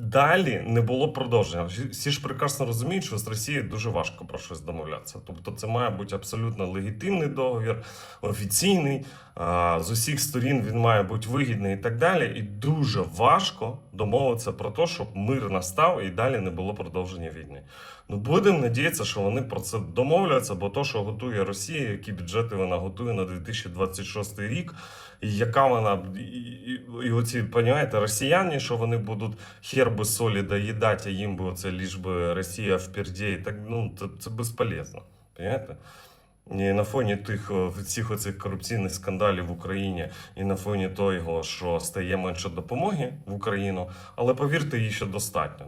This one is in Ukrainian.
далі не було продовження. Всі- ж прекрасно розуміють, що з Росією дуже важко про щось домовлятися. Тобто, це має бути абсолютно легітимний договір, офіційний. З усіх сторін він має бути вигідний і так далі. І дуже важко домовитися про те, щоб мир настав і далі не було продовження війни. Ну будемо надіятися, що вони про це домовляться, бо то, що готує Росія, які бюджети вона готує на 2026 рік, і яка вона і, і, і оці, понімаєте, росіяни, що вони будуть хер би солі доїдати, а їм би оце ліж би Росія вперді, так ну це, це безполезно. Понімаєте? І на фоні тих всіх оцих корупційних скандалів в Україні, і на фоні того, що стає менше допомоги в Україну, але повірте, її ще достатньо.